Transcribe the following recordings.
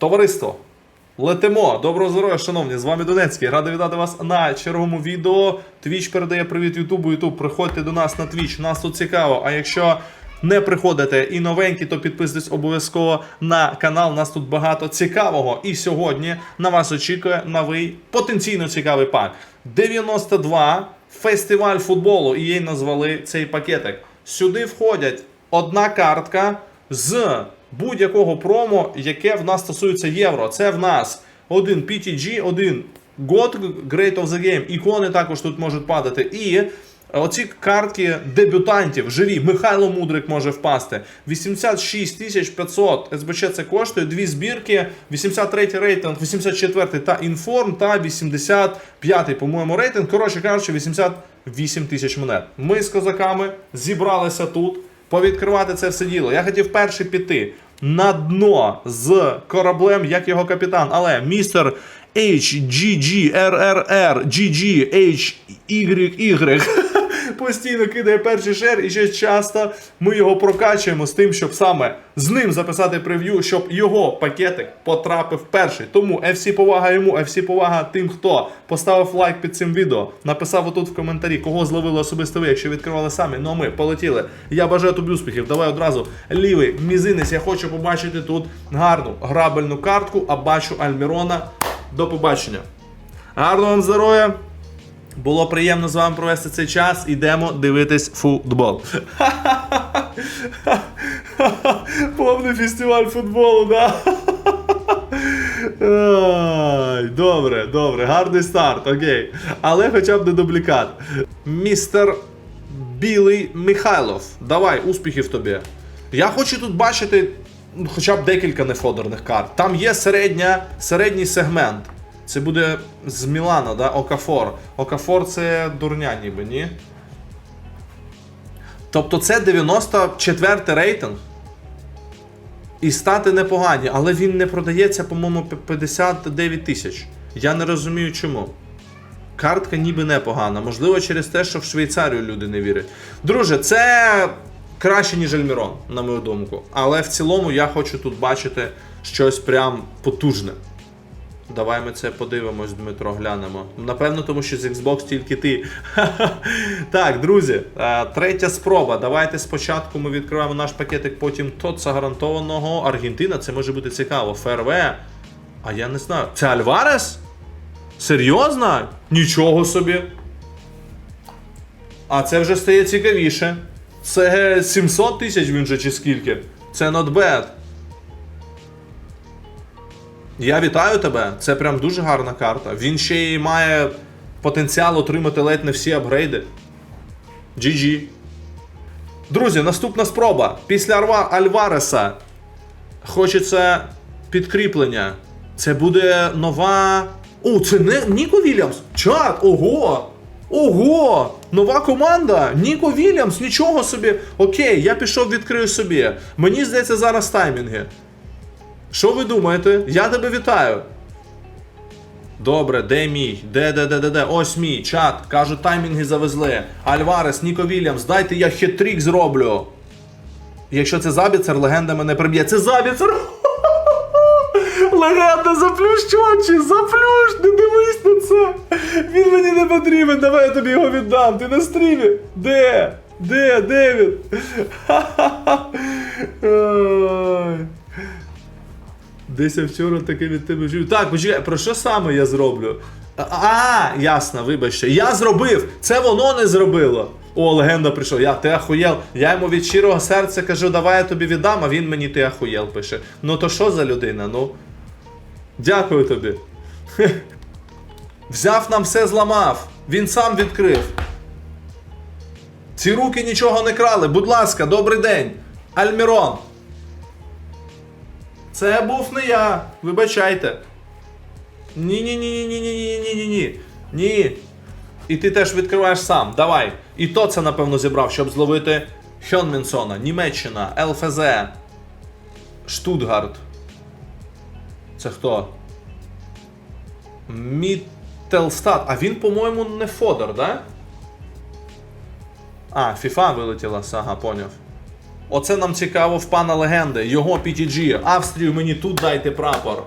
Товариство, летимо. Доброго здоров'я, шановні. З вами Донецький. Радий вітати вас на черговому відео. Твіч передає привіт Ютубу. Ютуб, приходьте до нас на Твіч. Нас тут цікаво. А якщо не приходите і новенькі, то підписуйтесь обов'язково на канал. Нас тут багато цікавого. І сьогодні на вас очікує новий потенційно цікавий пак. 92 фестиваль футболу. І їй назвали цей пакетик. Сюди входять одна картка з будь-якого промо, яке в нас стосується євро. Це в нас один PTG, один God Great of the Game. Ікони також тут можуть падати. І оці картки дебютантів живі. Михайло Мудрик може впасти. 86 500 СБЧ це коштує. Дві збірки, 83 рейтинг, 84 та інформ, та 85 по-моєму, рейтинг. Коротше кажучи, 88 тисяч монет. Ми з козаками зібралися тут повідкривати це все діло. Я хотів перший піти на дно з кораблем, як його капітан, але містер HGGRRR GGHYY постійно кидає перший шер, і ще часто ми його прокачуємо з тим, щоб саме з ним записати прев'ю, щоб його пакетик потрапив перший. Тому FC повага йому, FC повага тим, хто поставив лайк під цим відео, написав отут в коментарі, кого зловили особисто ви, якщо відкривали самі. Ну а ми полетіли. Я бажаю тобі успіхів. Давай одразу лівий мізинець. Я хочу побачити тут гарну грабельну картку, а бачу Альмірона. До побачення. Гарного вам здоров'я! Було приємно з вами провести цей час. Ідемо дивитись футбол. Повний фестиваль футболу, да? Добре, добре, гарний старт, окей. Але хоча б не дублікат. Містер Білий Михайлов. Давай, успіхів тобі. Я хочу тут бачити ну, хоча б декілька нефодерних карт. Там є середня, середній сегмент. Це буде з Мілана, да? Окафор. Окафор це дурня, ніби, ні? Тобто це 94 рейтинг. І стати непогані, але він не продається, по-моєму, 59 тисяч. Я не розумію чому. Картка ніби непогана. Можливо, через те, що в Швейцарію люди не вірять. Друже, це краще, ніж Ельмірон, на мою думку. Але в цілому я хочу тут бачити щось прям потужне. Давай ми це подивимось, Дмитро, глянемо. Напевно, тому що з Xbox тільки ти. так, друзі, е, третя спроба. Давайте спочатку ми відкриваємо наш пакетик, потім ТОЦа гарантованого. Аргентина, це може бути цікаво. ФРВ. А я не знаю. Це Альварес? Серйозно? Нічого собі. А це вже стає цікавіше. Це 700 тисяч він же чи скільки? Це bad. Я вітаю тебе. Це прям дуже гарна карта. Він ще й має потенціал отримати ледь не всі апгрейди. GG. Друзі, наступна спроба. Після Арва Альвареса хочеться підкріплення. Це буде нова. О, це не Ніко Вільямс. Чат, ого! Ого! Нова команда! Ніко Вільямс, нічого собі. Окей, я пішов відкрию собі. Мені здається, зараз таймінги. Що ви думаєте? Я тебе вітаю. Добре, де мій? Де, де, де, де, де? Ось мій чат. Кажуть, таймінги завезли. Альварес, Ніко Вільямс, дайте я хитрік зроблю. Якщо це Забіцер, легенда мене приб'є. Це Забіцер! Легенда, заплющ очі, заплющ, не дивись на це. Він мені не потрібен, давай я тобі його віддам. Ти на стрімі? Де? Де? Де він? Десь я вчора таке від тебе чую. Так, почекай, про що саме я зроблю? А, А, ясно, вибачте. Я зробив! Це воно не зробило. О, легенда прийшов. Я ти ахуєл. Я йому від щирого серця кажу, давай я тобі віддам, а він мені ти ахуєл пише. Ну то що за людина? Ну. Дякую тобі. Взяв нам все зламав. Він сам відкрив. Ці руки нічого не крали. Будь ласка, добрий день. Альмірон. Це був не я. Вибачайте. Ні, ні. І ти теж відкриваєш сам. Давай. І то це, напевно, зібрав, щоб зловити Хьонмінсона, Німеччина, ЛФЗ, Штутгарт. Це хто? Міттелстат. А він, по-моєму, не Фодор, да? А, FIFA вилетіла, ага, поняв. Оце нам цікаво в пана легенди. Його PTG. Австрію мені тут дайте прапор.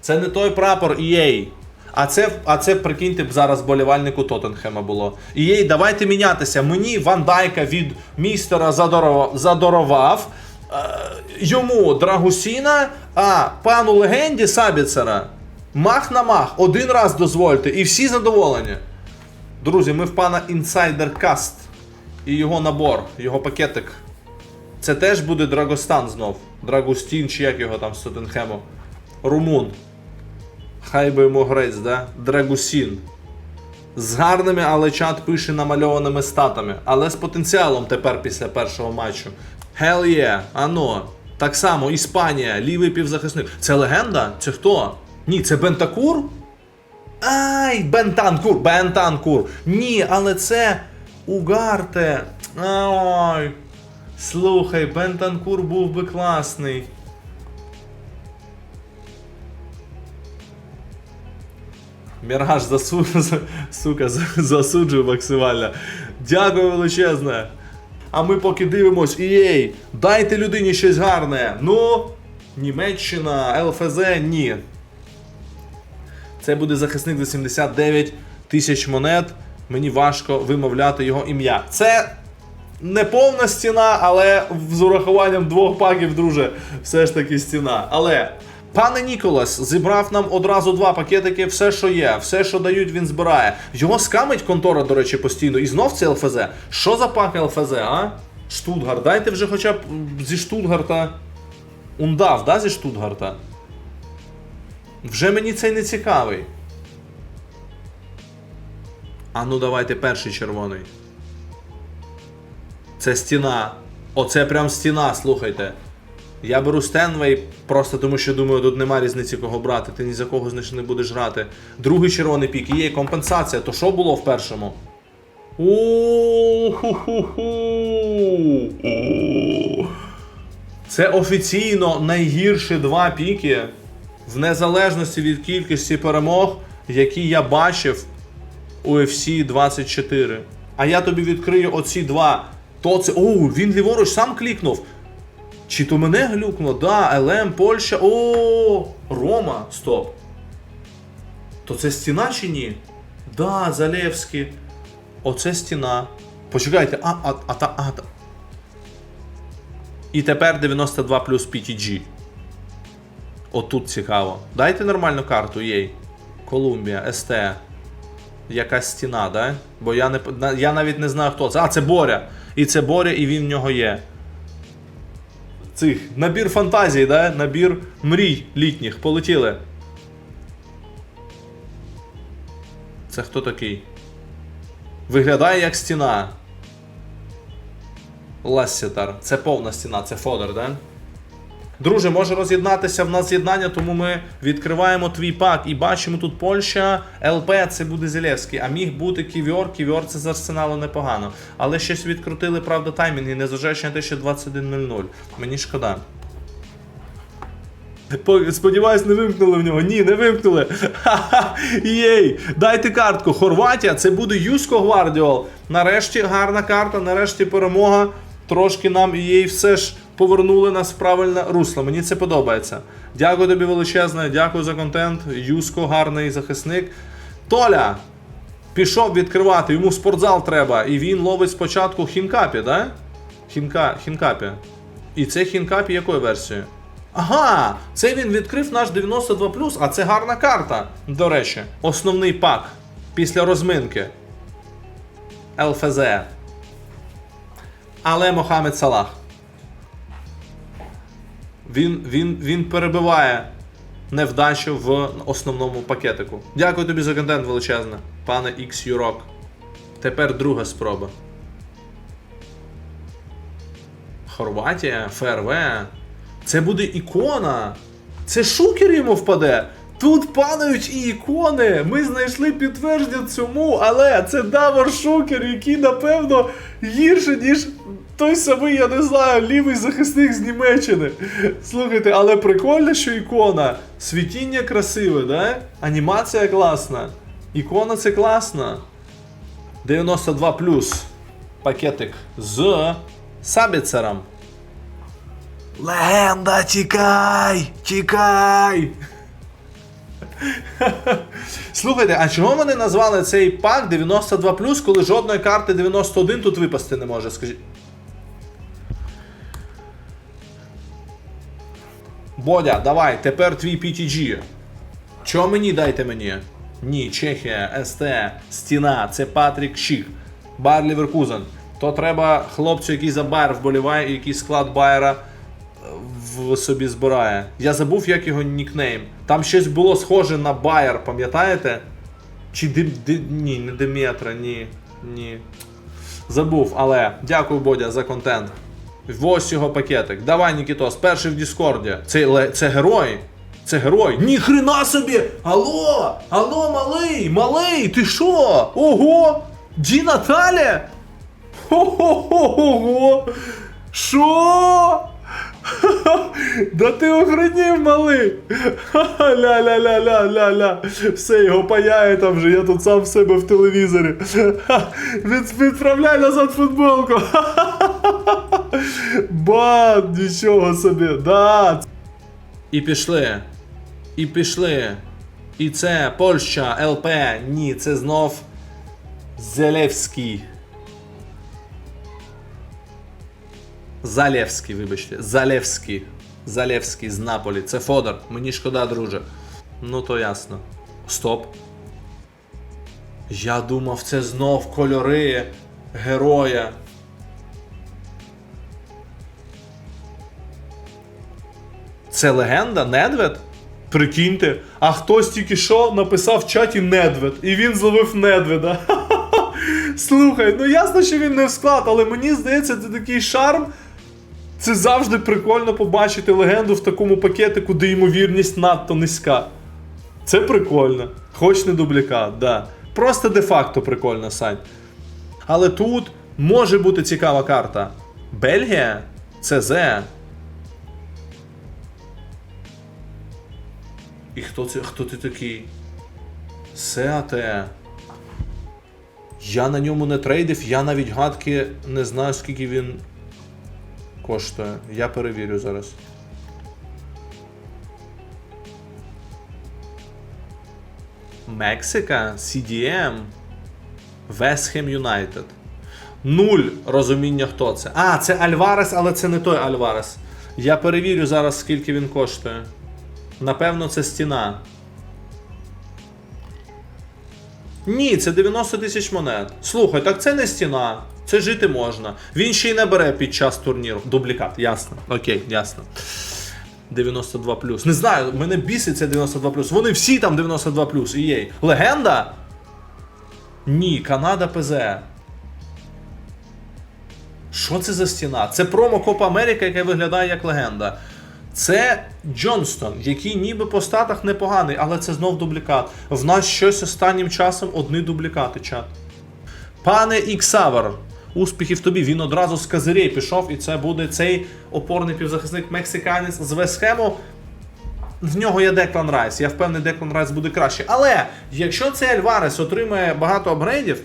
Це не той прапор EA. А це, а це прикиньте зараз болівальнику Тоттенхема було. EA, давайте мінятися. Мені Ван Дайка від містера задорував. Е, йому Драгусіна, а пану легенді Сабіцера мах на мах. Один раз дозвольте, і всі задоволені. Друзі, ми в пана Insider Cast. І його набор, його пакетик. Це теж буде Драгостан знов. Драгустін, чи як його там з Тоттенхему. Румун. Хай би йому грець, да? Драгусін. З гарними, але чат пише намальованими статами. Але з потенціалом тепер після першого матчу. Hell yeah, ано. Так само, Іспанія, лівий півзахисник. Це легенда? Це хто? Ні, це Бентакур? Ай, Бентанкур, Бентанкур. Ні, але це Угарте. Ой. Слухай, Бентанкур був би класний. Міраж засу... сука, засуджую максимально. Дякую величезне. А ми поки дивимось, EA, дайте людині щось гарне. Ну, Німеччина, ЛФЗ, ні. Це буде захисник за 79 тисяч монет. Мені важко вимовляти його ім'я. Це не повна стіна, але з урахуванням двох паків, друже, все ж таки стіна. Але пане Ніколас зібрав нам одразу два пакетики, все, що є, все, що дають, він збирає. Його скамить контора, до речі, постійно. І знов це ЛФЗ. Що за пак ЛФЗ, а? Штутгарт. Дайте вже хоча б зі Штутгарта. Ундав, да, зі Штутгарта? Вже мені цей не цікавий. А ну давайте перший червоний. Це стіна. Оце прям стіна, слухайте. Я беру Стенвей просто тому, що думаю, тут нема різниці кого брати. Ти ні за кого не будеш грати. Другий червоний пік є компенсація. То що було в першому? Це офіційно найгірші два піки в незалежності від кількості перемог, які я бачив UFC 24. А я тобі відкрию оці два. То це. Оу, він ліворуч сам клікнув. Чи то мене глюкнуло? Да, ЛМ, Польща. О, Рома. Стоп. То це стіна чи ні? Да, Залевський. Оце стіна. Почекайте, а, а, а, та, а, та. І тепер 92 плюс PTG. Отут цікаво. Дайте нормальну карту, єй. Колумбія, СТ. Якась стіна, да? Бо я не я навіть не знаю хто це. А, це Боря. І це Боря, і він в нього є. Цих набір фантазій, да? Набір мрій літніх. Полетіли. Це хто такий? Виглядає як стіна. Лассітар. Це повна стіна, це фодер, да? Друже, може роз'єднатися в нас з'єднання, тому ми відкриваємо твій пак і бачимо тут Польща, ЛП це буде Зелевський, а міг бути Ківьор. Ківьор це з арсеналу непогано. Але щось відкрутили, правда, таймінги, незважаючи на те, що 21.00. Мені шкода. Сподіваюсь, не вимкнули в нього. Ні, не вимкнули. Ха-ха. Єй, дайте картку. Хорватія, це буде Юсько Гвардіол. Нарешті гарна карта, нарешті перемога. Трошки нам її все ж повернули нас в правильне русло. Мені це подобається. Дякую тобі величезне, дякую за контент. Юсько, гарний захисник. Толя пішов відкривати, йому спортзал треба, і він ловить спочатку хінкапі, да? Хінка, хінкапі. І це хінкапі якої версії? Ага, це він відкрив наш 92, а це гарна карта. До речі, основний пак після розминки. ЛФЗ. Але Мохамед Салах. Він, він, він перебиває невдачу в основному пакетику. Дякую тобі за контент величезне, пане X Юрок. Тепер друга спроба. Хорватія, ФРВ. Це буде ікона. Це шукер йому впаде. Тут падають і ікони. Ми знайшли підтвердження цьому, але це Давор Шукер, який, напевно, гірше, ніж той самий, я не знаю, лівий захисник з Німеччини. Слухайте, але прикольно, що ікона. Світіння красиве, да? Анімація класна. Ікона це класно. 92 пакетик з Сабіцером. Легенда, тікай! Тікай! Слухайте, а чого вони назвали цей пак 92 коли жодної карти 91 тут випасти не може? Скажіть. Бодя, давай, тепер твій PTG. Чого мені дайте мені? Ні, Чехія, СТ, Стіна, це Патрік Шік, Бар Ліверкузен. То треба хлопцю, який за Байер вболіває і який склад Байера е, собі збирає. Я забув, як його нікнейм. Там щось було схоже на Байер, пам'ятаєте? Чи Ди... Ди... Ні, не Деметра, ні. Ні. Забув, але дякую, Бодя, за контент. Ось його пакетик. Давай, Нікітос, перший в Діскорді. Це, це герой. Це герой. Ні хрена собі! Алло! Алло, малий! Малий! Ти що? Ого! Ді Наталя? Ого! Що? Да ти охренів, малий! Ля-ля-ля-ля-ля-ля. Все, його паяє там вже, я тут сам в себе в телевізорі. Від, відправляй назад футболку. Бат, нічого собі, да. І пішли. І пішли. І це Польща, ЛП. Ні, це знов Зелевський. Залевський, вибачте. Залевський. Залевський з Наполі. Це Фодор. Мені шкода, друже. Ну то ясно. Стоп. Я думав, це знов кольори героя. Це легенда? Недвед? Прикиньте, а хтось тільки що написав в чаті Недвед, і він зловив Недведа. Слухай, ну ясно, що він не в склад, але мені здається, це такий шарм. Це завжди прикольно побачити легенду в такому пакетику, де ймовірність надто низька. Це прикольно. Хоч не дублікат, да. Просто де-факто прикольно, Сань. Але тут може бути цікава карта. Бельгія? ЦЗ. І хто це? Хто ти такий? Сеате. Я на ньому не трейдив, я навіть гадки не знаю, скільки він коштує. Я перевірю зараз. Мексика, CDM, West Ham United. Нуль розуміння, хто це. А, це Альварес, але це не той Альварес. Я перевірю зараз, скільки він коштує. Напевно, це стіна. Ні, це 90 тисяч монет. Слухай, так це не стіна. Це жити можна. Він ще й не бере під час турніру. Дублікат, ясно. Окей, ясно. 92 Не знаю, мене бісить це 92 Вони всі там 92 І єй. Легенда? Ні, Канада ПЗ. Що це за стіна? Це промо Копа Америка, яке виглядає як легенда. Це Джонстон, який ніби по статах непоганий, але це знов дублікат. В нас щось останнім часом одні дублікати, чат. Пане Іксавер, успіхів тобі. Він одразу з козирей пішов, і це буде цей опорний півзахисник мексиканець з Весхему. В нього є Деклан Райс. Я впевнений, Деклан Райс буде краще. Але якщо цей Альварес отримає багато апгрейдів,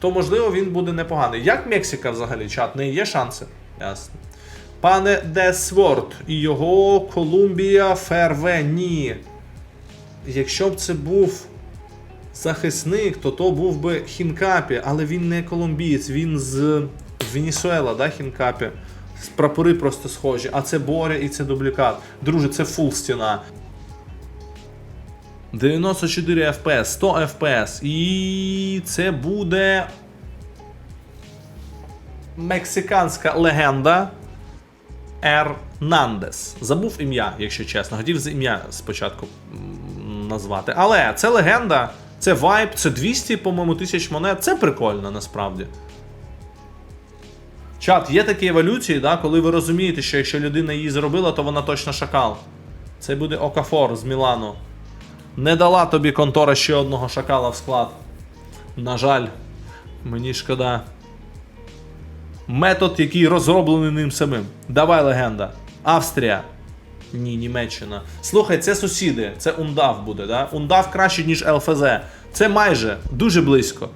то можливо він буде непоганий. Як Мексика взагалі, чат, не є шанси? Ясно. Пане Десворд і його Колумбія Ферве. Ні. Якщо б це був захисник, то то був би Хінкапі, але він не колумбієць, він з Венесуела, да, Хінкапі. Прапори просто схожі, а це Боря і це дублікат. Друже, це фул стіна. 94 FPS, 100 FPS. І це буде. Мексиканська легенда Ернандес. Забув ім'я, якщо чесно. Хотів з ім'я спочатку назвати. Але це легенда, це вайб, це 200, по-моєму, тисяч монет. Це прикольно насправді. Чат, є такі еволюції, да, коли ви розумієте, що якщо людина її зробила, то вона точно шакал. Це буде Окафор з Мілану. Не дала тобі контора ще одного шакала в склад. На жаль, мені шкода. Метод, який розроблений ним самим. Давай легенда. Австрія. Ні, Німеччина. Слухай, це сусіди. Це Ундав буде, да? Ундав краще, ніж ЛФЗ. Це майже дуже близько.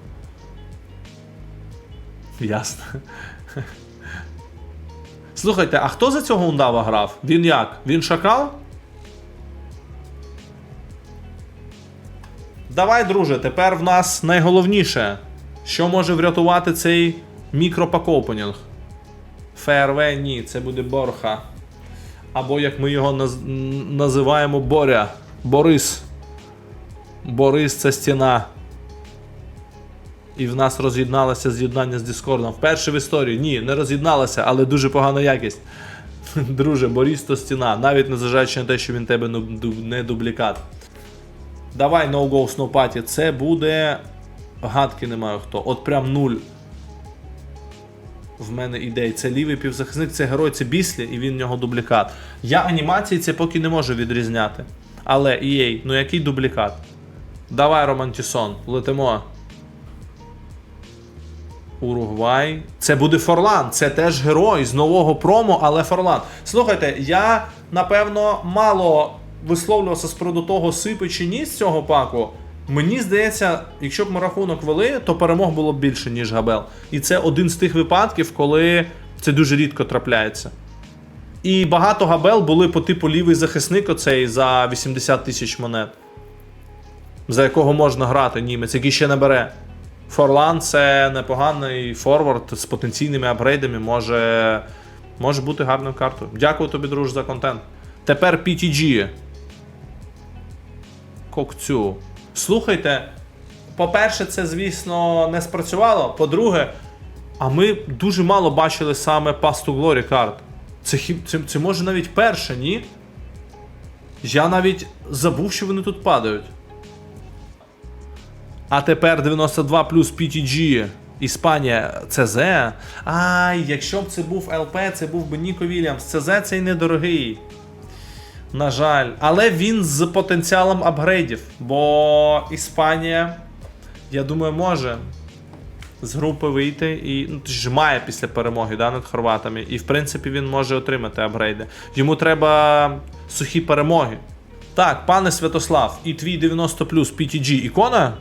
Ясно. Слухайте, а хто за цього ундава грав? Він як? Він шакал? Давай, друже, тепер в нас найголовніше, що може врятувати цей мікропакопенінг. ФРВ ні, це буде Борха. Або як ми його наз... називаємо Боря. Борис. Борис це стіна. І в нас роз'єдналося з'єднання з Діскордом. Вперше в історії. Ні, не роз'єдналося, але дуже погана якість. Друже, Борис то стіна. Навіть незважаючи на те, що він тебе не дублікат. Давай no go no party. Це буде. Гадки не маю хто. От прям нуль. В мене ідей. Це лівий півзахисник, це герой, це біслі, і він в нього дублікат. Я анімації це поки не можу відрізняти. Але EA, ну який дублікат? Давай, Романтісон, летимо. Уругвай. Це буде Форлан. Це теж герой з нового промо, але Форлан. Слухайте, я напевно мало висловлювався з приводу того, сипи чи ні з цього паку. Мені здається, якщо б ми рахунок вели, то перемог було б більше, ніж Габел. І це один з тих випадків, коли це дуже рідко трапляється. І багато Габел були по типу лівий захисник оцей за 80 тисяч монет, за якого можна грати німець, який ще не бере. Форлан це непоганий форвард з потенційними апгрейдами, може, може бути гарною картою. Дякую тобі, друже, за контент. Тепер PTG. Кокцю. Слухайте, по-перше, це, звісно, не спрацювало. По-друге, а ми дуже мало бачили саме to Glory карт. Це, це, це може навіть перше, ні? Я навіть забув, що вони тут падають. А тепер 92 плюс PTG. Іспанія ЦЗ. Ай, якщо б це був ЛП, це був би Ніко Вільямс. ЦЗ цей недорогий. На жаль. Але він з потенціалом апгрейдів. Бо Іспанія, я думаю, може з групи вийти і ну, ж має після перемоги да, над хорватами. І в принципі він може отримати апгрейди. Йому треба сухі перемоги. Так, пане Святослав, і твій 90 PTG ікона?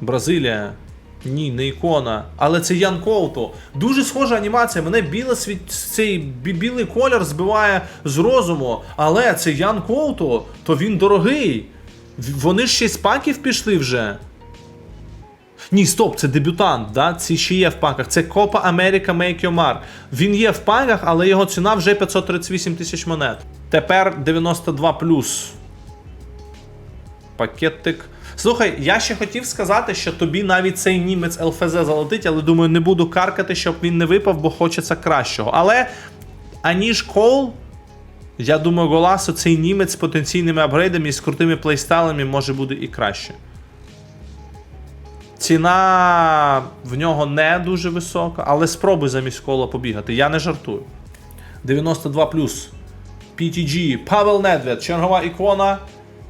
Бразилія. Ні, не ікона. Але це Ян Коуто. Дуже схожа анімація. Мене біле світ... цей бі- білий колір збиває з розуму. Але це Ян Коуто, то він дорогий. Вони ж ще з паків пішли вже. Ні, стоп, це дебютант, да? Ці ще є в паках. Це Copa America Make Your Mark. Він є в паках, але його ціна вже 538 тисяч монет. Тепер 92 Пакетик. Слухай, я ще хотів сказати, що тобі навіть цей німець ЛФЗ залетить, але думаю, не буду каркати, щоб він не випав, бо хочеться кращого. Але аніж Кол, я думаю, Голасо цей німець з потенційними апгрейдами і з крутими плейстайлами може буде і краще. Ціна в нього не дуже висока, але спробуй замість кола побігати. Я не жартую. 92 PTG, Павел Недвед, чергова ікона.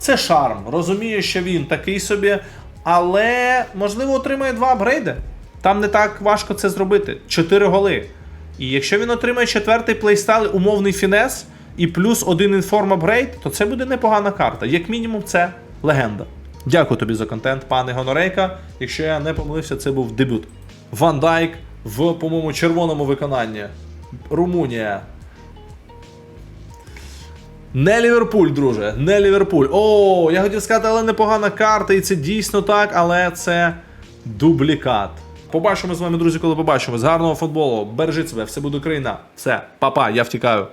Це шарм. Розумію, що він такий собі, але можливо отримає два апгрейди. Там не так важко це зробити. Чотири голи. І якщо він отримає четвертий плейстайл, умовний фінес і плюс один інформ апгрейд, то це буде непогана карта. Як мінімум, це легенда. Дякую тобі за контент, пане Гонорейка. Якщо я не помилився, це був дебют. Ван Дайк в, по-моєму, червоному виконанні. Румунія. Не Ліверпуль, друже, не Ліверпуль. О, я хотів сказати, але непогана карта, і це дійсно так, але це дублікат. Побачимо з вами, друзі, коли побачимось. Гарного футболу. Бережіть себе, все буде Україна. Все, па-па, я втікаю.